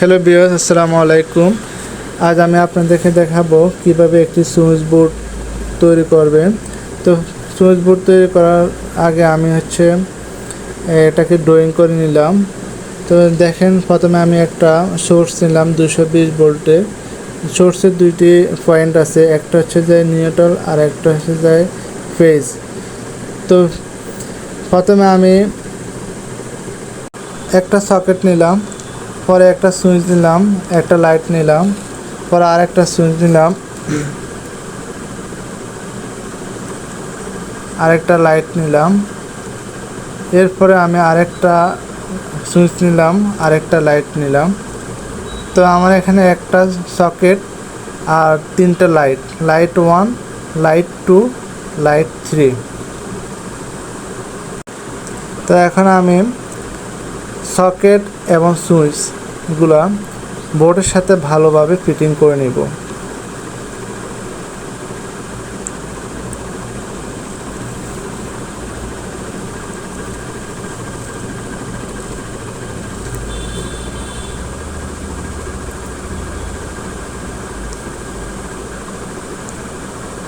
Hello বিয়াস আসসালামু আলাইকুম আজ আমি আপনাদেরকে দেখাবো কীভাবে একটি সুইচ বোর্ড তৈরি করবেন। তো সুইচ বোর্ড তৈরি করার আগে আমি হচ্ছে, এটাকে ড্রয়িং করে নিলাম। তো দেখেন, প্রথমে আমি একটা সোর্স নিলাম দুশো বিশ ভোল্টের সোর্সের দুইটি পয়েন্ট আছে, একটা হচ্ছে যে নিউট্রাল আর একটা হচ্ছে যে ফেজ তো প্রথমে আমি একটা সকেট নিলাম। পরে একটা সুইচ নিলাম, একটা লাইট নিলাম, পরে আর একটা সুইচ নিলাম, আরেকটা লাইট নিলাম, এরপরে আমি আরেকটা সুইচ নিলাম, আরেকটা লাইট নিলাম। তো আমার এখানে একটা সকেট আর তিনটা light light one light two light three তো এখন আমি সকেট এবং সুইচগুলো বোর্ডের সাথে ভালোভাবে ফিটিং করে নিব।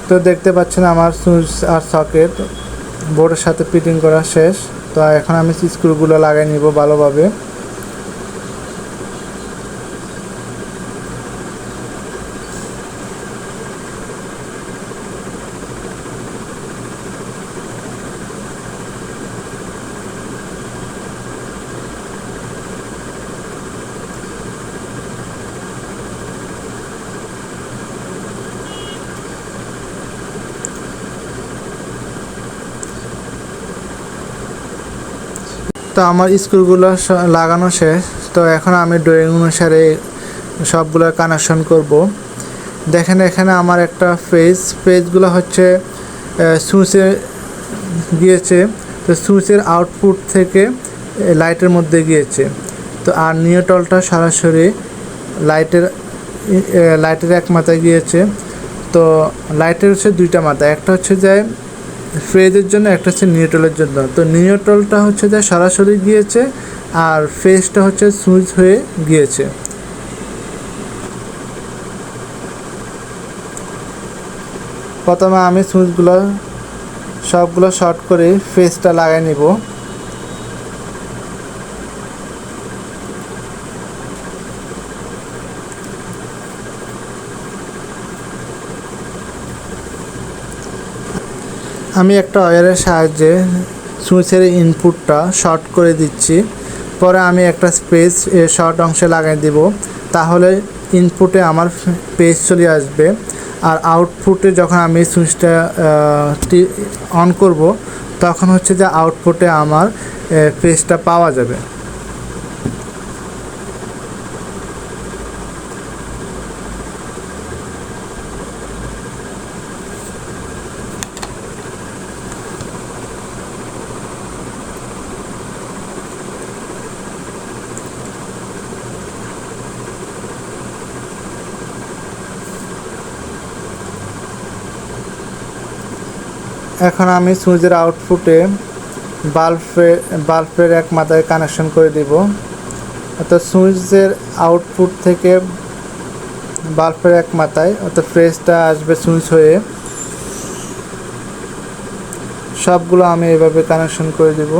তো দেখতে পাচ্ছেন আমার সুইচ আর সকেট বোর্ডের সাথে ফিটিং করা শেষ। তো এখন আমি স্ক্রুগুলো লাগাই নিব ভালোভাবে। তো আমার স্ক্রুগুলো লাগানো শেষ। তো এখন আমি ড্রয়িং অনুসারে সবগুলো কানেকশন করব। দেখেন এখানে আমার একটা ফেজ ফেজগুলো হচ্ছে সুইচে গিয়েছে। তো সুইচের আউটপুট থেকে লাইটের মধ্যে গিয়েছে। তো আর নিউটলটা সরাসরি লাইটের লাইটের এক মাথায় গিয়েছে। তো লাইটের হচ্ছে দুইটা মাথা। একটা হচ্ছে যে ফেজের জন্য, একটা হচ্ছে নিউট্রলের জন্য। তো নিউট্রলটা হচ্ছে যে সরাসরি গিয়েছে, আর ফেজটা হচ্ছে সুইচ হয়ে গিয়েছে। প্রথমে আমি সুইচগুলো, সবগুলো শর্ট করে ফেজটা লাগাই নিব। আমি একটা ওয়্যারের সাহায্যে সুইচের ইনপুটটা শর্ট করে দিচ্ছি। পরে আমি একটা স্পেস শর্ট অংশে লাগাই দিব। তাহলে ইনপুটে আমার পেজ চলে আসবে। আর আউটপুটে যখন আমি সুইচটা অন করব, তখন হচ্ছে যে আউটপুটে আমার পেজটা পাওয়া যাবে। এখন আমি সুইচের আউটপুটে বাল্বে, বাল্বের এক মাথায় কানেকশন করে দিব। অর্থাৎ সুইচের আউটপুট থেকে বাল্বের এক মাথায়, অর্থাৎ ফ্রেজটা আসবে সুইচ হয়ে। সবগুলো আমি এভাবে কানেকশন করে দিব।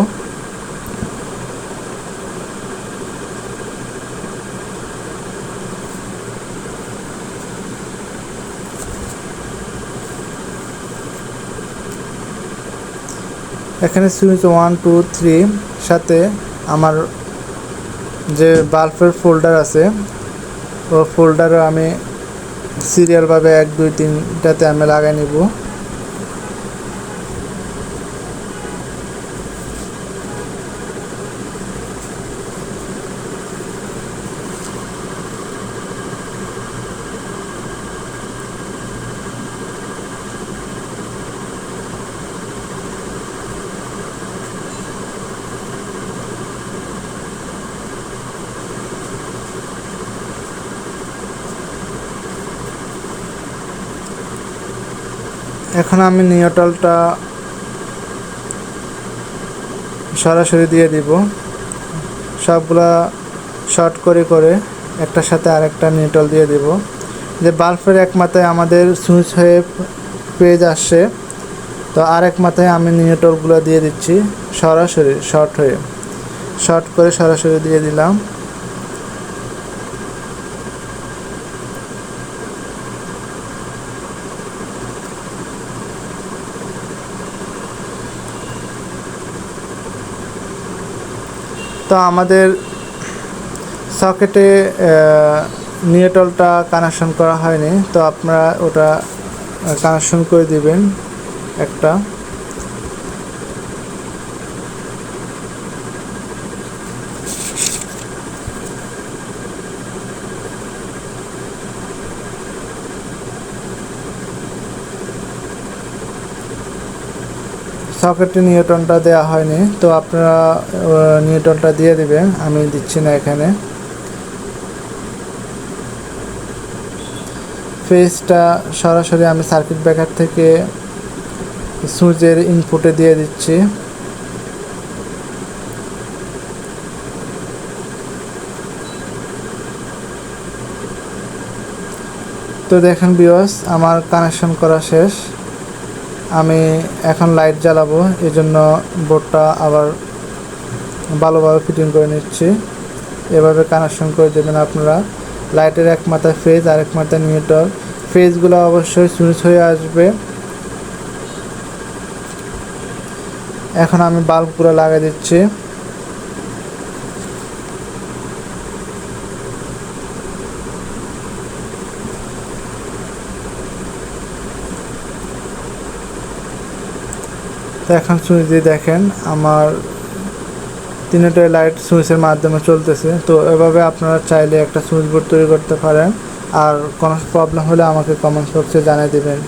এখানে সুইচ ওয়ান টু থ্রি সাথে আমার যে বাল্বের ফোল্ডার আছে ও ফোল্ডারও আমি সিরিয়ালভাবে এক, দুই, তিনটাতে আমি লাগাই নিব। এখন আমি নিউট্রালটা সরাসরি দিয়ে দিব। সবগুলা শর্ট করে করে একটার সাথে আরেকটা নিউট্রাল দিয়ে দিব। যে বাল্বের এক মাথায় আমাদের সুইচ হয়ে পেজ আসছে, তো আরেক মাথায় আমি নিউট্রালগুলো দিয়ে দিচ্ছি সরাসরি, শর্ট হয়ে। শর্ট করে সরাসরি দিয়ে দিলাম। তো আমাদের সকেটে নিউট্রালটা কানেকশন করা হয়নি তো আপনারা ওটা কানেকশন করে দিবেন একটা। সকেটে নিউটনটা দেওয়া হয়নি, তো আপনারা নিউটনটা দিয়ে দিবেন, আমি দিচ্ছি না এখানে। ফেসটা সরাসরি আমি সার্কিট ব্রেকার থেকে সুইচের ইনপুটে দিয়ে দিচ্ছি। তো দেখেন বিওস আমার কানেকশন করা শেষ। আমি এখন লাইট জ্বালাবো এই জন্য বোর্ডটা আবার ভালোভাবে ফিটিং করে নিচ্ছি। এভাবে কানেকশন করে দেবেন আপনারা। লাইটের এক মাথায় ফেজ আর এক মাথায় নিউটর ফেজগুলো অবশ্যই সুইচ হয়ে আসবে। এখন আমি বাল্ব পুরো লাগিয়ে দিচ্ছি। এখন সুইচ দিয়ে দেখেন, আমার তিনটে লাইট সুইচের মাধ্যমে চলতেছে। তো এভাবে আপনারা চাইলে একটা সুইচ বোর্ড তৈরি করতে পারেন। আর কোনো প্রবলেম হলে আমাকে কমেন্ট বক্সে জানিয়ে দেবেন।